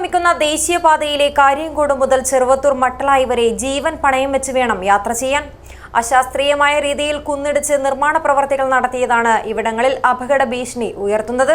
പുരോഗമിക്കുന്ന ദേശീയപാതയിലെ കാര്യംകോട് മുതൽ ചെറുവത്തൂർ മട്ടളായി വരെ ജീവൻ പണയം വെച്ച് വേണം യാത്ര ചെയ്യാൻ. അശാസ്ത്രീയമായ രീതിയിൽ കുന്നിടിച്ച് നിർമ്മാണ പ്രവർത്തികൾ നടത്തിയതാണ് ഇവിടങ്ങളിൽ അപകട ഭീഷണി ഉയർത്തുന്നത്.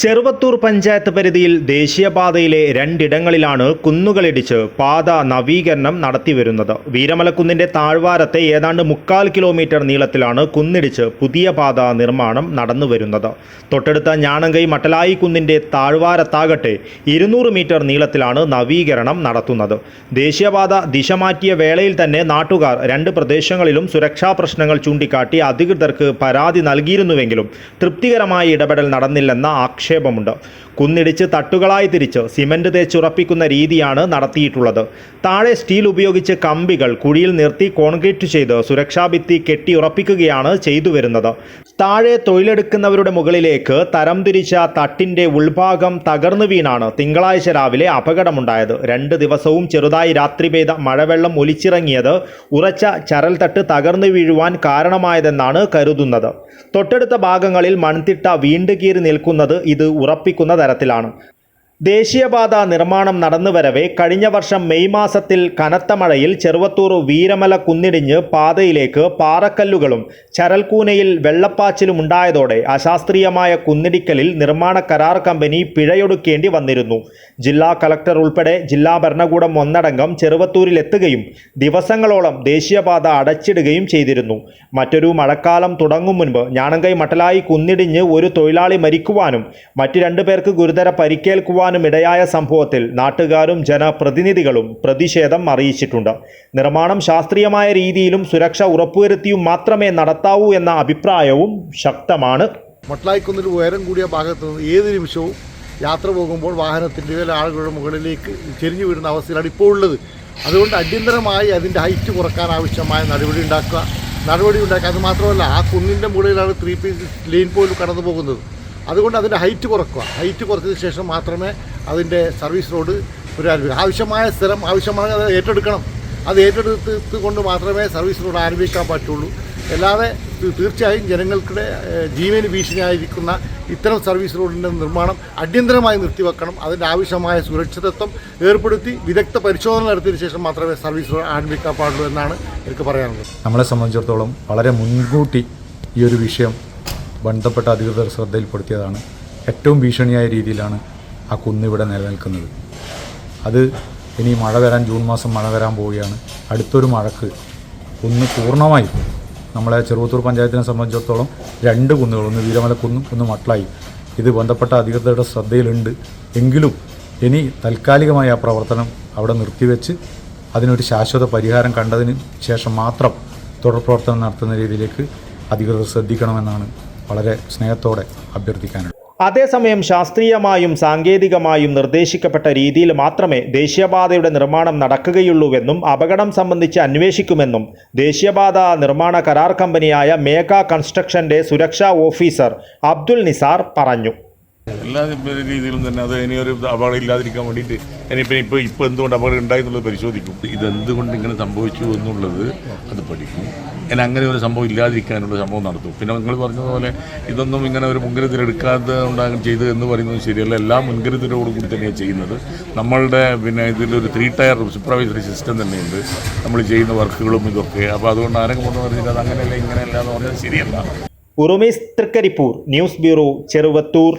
Cheruvathur panchayat പരിധിയിൽ ദേശീയപാതയിലെ രണ്ടിടങ്ങളിലാണ് കുന്നുകളിടിച്ച് പാത നവീകരണം നടത്തിവരുന്നത്. വീരമലക്കുന്നിന്റെ താഴ്വാരത്തെ ഏതാണ്ട് മുക്കാൽ കിലോമീറ്റർ നീളത്തിലാണ് കുന്നിടിച്ച് പുതിയ പാത നിർമ്മാണം നടന്നു നടന്നുവരുന്നത്. തൊട്ടടുത്ത ഞാണങ്കൈ മട്ടലായി കുന്നിന്റെ താഴ്വാരത്താകട്ടെ ഇരുന്നൂറ് മീറ്റർ നീളത്തിലാണ് നവീകരണം നടത്തുന്നത്. ദേശീയപാത ദിശ മാറ്റിയ വേളയിൽ തന്നെ നാട്ടുകാർ രണ്ട് പ്രദേശങ്ങളിലും സുരക്ഷാ പ്രശ്നങ്ങൾ ചൂണ്ടിക്കാട്ടി അധികൃതർക്ക് പരാതി നൽകിയിരുന്നുവെങ്കിലും തൃപ്തികരമായ ഇടപെടൽ നടന്നില്ലെന്ന ആക്ഷേപമുണ്ട് കുന്നിടിച്ച് തട്ടുകളായി തിരിച്ച് സിമന്റ് തേച്ചുറപ്പിക്കുന്ന രീതിയാണ് നടത്തിയിട്ടുള്ളത്. താഴെ സ്റ്റീൽ ഉപയോഗിച്ച് കമ്പികൾ കുഴിയിൽ നിർത്തി കോൺക്രീറ്റ് ചെയ്ത് സുരക്ഷാ ഭിത്തി കെട്ടിയുറപ്പിക്കുകയാണ് ചെയ്തു വരുന്നത് താഴെ തൊഴിലെടുക്കുന്നവരുടെ മുകളിലേക്ക് തരംതിരിച്ച തട്ടിന്റെ ഉൾഭാഗം തകർന്നു വീണാണ് തിങ്കളാഴ്ച രാവിലെ അപകടമുണ്ടായത്. രണ്ട് ദിവസവും ചെറുതായി രാത്രി പെയ്ത മഴവെള്ളം ഒലിച്ചിറങ്ങിയത് ഉറച്ച ചരൽത്തട്ട് തകർന്നു വീഴുവാൻ കാരണമായതെന്നാണ് കരുതുന്നത്. തൊട്ടടുത്ത ഭാഗങ്ങളിൽ മൺതിട്ട വീണ്ടുകീറി നിൽക്കുന്നത് ഇത് ഉറപ്പിക്കുന്ന തരത്തിലാണ്. ദേശീയപാത നിർമ്മാണം നടന്നുവരവെ കഴിഞ്ഞ വർഷം മെയ് മാസത്തിൽ കനത്ത മഴയിൽ ചെറുവത്തൂർ വീരമല കുന്നിടിഞ്ഞ് പാതയിലേക്ക് പാറക്കല്ലുകളും ചരൽക്കൂനയിൽ വെള്ളപ്പാച്ചിലും ഉണ്ടായതോടെ അശാസ്ത്രീയമായ കുന്നിടിക്കലിൽ നിർമ്മാണ കരാർ കമ്പനി പിഴയൊടുക്കേണ്ടി വന്നിരുന്നു. ജില്ലാ കലക്ടർ ഉൾപ്പെടെ ജില്ലാ ഭരണകൂടം ഒന്നടങ്കം ചെറുവത്തൂരിലെത്തുകയും ദിവസങ്ങളോളം ദേശീയപാത അടച്ചിടുകയും ചെയ്തിരുന്നു. മറ്റൊരു മഴക്കാലം തുടങ്ങും മുൻപ് ഞാണങ്കൈ മട്ടലായി കുന്നിടിഞ്ഞ് ഒരു തൊഴിലാളി മരിക്കുവാനും മറ്റു രണ്ടു പേർക്ക് ഗുരുതര പരിക്കേൽക്കുവാനും ഇടയായ സംഭവത്തിൽ നാട്ടുകാരും ജനപ്രതിനിധികളും പ്രതിഷേധം അറിയിച്ചിട്ടുണ്ട്. നിർമ്മാണം ശാസ്ത്രീയമായ രീതിയിലും സുരക്ഷ ഉറപ്പുവരുത്തിയും മാത്രമേ നടത്താവൂ എന്ന അഭിപ്രായവും ശക്തമാണ്. മട്ടലായിക്കുന്നിൽ ഉയരം കൂടിയ ഭാഗത്ത് നിന്ന് ഏത് നിമിഷവും യാത്ര പോകുമ്പോൾ വാഹനത്തിന്റെ വില ആളുകളുടെ മുകളിലേക്ക് ചെരിഞ്ഞു വീഴുന്ന അവസ്ഥയിലാണ് ഇപ്പോൾ ഉള്ളത്. അതുകൊണ്ട് അടിയന്തരമായി അതിന്റെ ഹൈറ്റ് കുറയ്ക്കാൻ ആവശ്യമായ നടപടി ഉണ്ടാക്കുക. നടപടി ഉണ്ടാക്കുക. അത് മാത്രമല്ല ആ കുന്നിന്റെ മുകളിലാണ് ത്രീ പീസ് ലൈൻ പോലും കടന്നു പോകുന്നത് അതുകൊണ്ട് അതിന്റെ ഹൈറ്റ് കുറക്കുക. ഹൈറ്റ് കുറച്ചതിന് ശേഷം മാത്രമേ അതിന്റെ സർവീസ് റോഡ് പുനരാരംഭിക്കൂ. ആവശ്യമായ സ്ഥലം ആവശ്യമായ അത് ഏറ്റെടുക്കണം. അത് ഏറ്റെടുത്ത് കൊണ്ട് മാത്രമേ സർവീസ് റോഡ് ആരംഭിക്കാൻ പറ്റുള്ളൂ. അല്ലാതെ തീർച്ചയായും ജനങ്ങൾക്കിടെ ജീവന് ഭീഷണിയായിരിക്കുന്ന ഇത്തരം സർവീസ് റോഡിന്റെ നിർമ്മാണം അടിയന്തരമായി നിർത്തിവെക്കണം. അതിന്റെ ആവശ്യമായ സുരക്ഷിതത്വം ഏർപ്പെടുത്തി വിദഗ്ധ പരിശോധന നടത്തിയതിനു ശേഷം മാത്രമേ സർവീസ് റോഡ് ആരംഭിക്കാൻ പാടുള്ളൂ എന്നാണ് എനിക്ക് പറയാനുള്ളത്. നമ്മളെ സംബന്ധിച്ചിടത്തോളം വളരെ മുൻകൂട്ടി ഈ ഒരു വിഷയം ബന്ധപ്പെട്ട അധികൃതർ ശ്രദ്ധയിൽപ്പെടുത്തിയതാണ് ഏറ്റവും ഭീഷണിയായ രീതിയിലാണ് ആ കുന്നിവിടെ നിലനിൽക്കുന്നത്. അത് ഇനി മഴ വരാൻ ജൂൺ മാസം മഴ വരാൻ പോവുകയാണ്. അടുത്തൊരു മഴക്ക് കുന്ന് പൂർണമായി. നമ്മളെ ചെറുവത്തൂർ പഞ്ചായത്തിനെ സംബന്ധിച്ചിടത്തോളം രണ്ട് കുന്നുകൾ ഒന്ന് വീരമലക്കുന്നും ഒന്ന് മട്ടളായി ഇത് ബന്ധപ്പെട്ട അധികൃതരുടെ ശ്രദ്ധയിലുണ്ട്. എങ്കിലും ഇനി താൽക്കാലികമായി ആ പ്രവർത്തനം അവിടെ നിർത്തിവെച്ച് അതിനൊരു ശാശ്വത പരിഹാരം കണ്ടതിന് ശേഷം മാത്രം തുടർ പ്രവർത്തനം നടത്തുന്ന രീതിയിലേക്ക് അധികൃതർ ശ്രദ്ധിക്കണമെന്നാണ് വളരെ സ്നേഹത്തോടെ അഭ്യർത്ഥിക്കാനുണ്ട്. അതേസമയം ശാസ്ത്രീയമായും സാങ്കേതികമായും നിർദ്ദേശിക്കപ്പെട്ട രീതിയിൽ മാത്രമേ ദേശീയപാതയുടെ നിർമ്മാണം നടക്കുകയുള്ളൂവെന്നും അപകടം സംബന്ധിച്ച് അന്വേഷിക്കുമെന്നും ദേശീയപാത നിർമ്മാണ കരാർ കമ്പനിയായ മേഘ കൺസ്ട്രക്ഷന്റെ സുരക്ഷാ ഓഫീസർ അബ്ദുൽ നിസാർ പറഞ്ഞു. എല്ലാ രീതിയിലും തന്നെ അത് ഇനിയൊരു അപകടം ഇല്ലാതിരിക്കാൻ വേണ്ടിയിട്ട് ഇനിയിപ്പം ഇപ്പോൾ ഇപ്പോൾ എന്തുകൊണ്ട് അപകടം ഉണ്ടായി എന്നുള്ളത് പരിശോധിക്കും. ഇതെന്തുകൊണ്ട് ഇങ്ങനെ സംഭവിച്ചു എന്നുള്ളത് അത് പഠിക്കും. ഇനി അങ്ങനെ ഒരു സംഭവം ഇല്ലാതിരിക്കാനുള്ള സംഭവം നടത്തും. പിന്നെ നിങ്ങൾ പറഞ്ഞതുപോലെ ഇതൊന്നും ഇങ്ങനെ ഒരു മുൻകരുതൽ എടുക്കാതെ ഉണ്ടാകും ചെയ്ത് എന്ന് പറയുന്നത് ശരിയല്ല. എല്ലാ മുൻകരുതലോടും കൂടി തന്നെയാണ് ചെയ്യുന്നത്. നമ്മളുടെ പിന്നെ ഇതിലൊരു ത്രീ ടയർ സൂപ്പർവൈസറി സിസ്റ്റം തന്നെയുണ്ട്. നമ്മൾ ചെയ്യുന്ന വർക്കുകളും ഇതൊക്കെ. അപ്പോൾ അതുകൊണ്ട് ആരെങ്കിലും കൊണ്ട് പറഞ്ഞിട്ട് അത് അങ്ങനെയല്ല ഇങ്ങനെയല്ല എന്ന് പറഞ്ഞാൽ ശരിയല്ല. ഉറുമേസ് തൃക്കരിപ്പൂർ ന്യൂസ് ബ്യൂറോ ചെറുവത്തൂർ.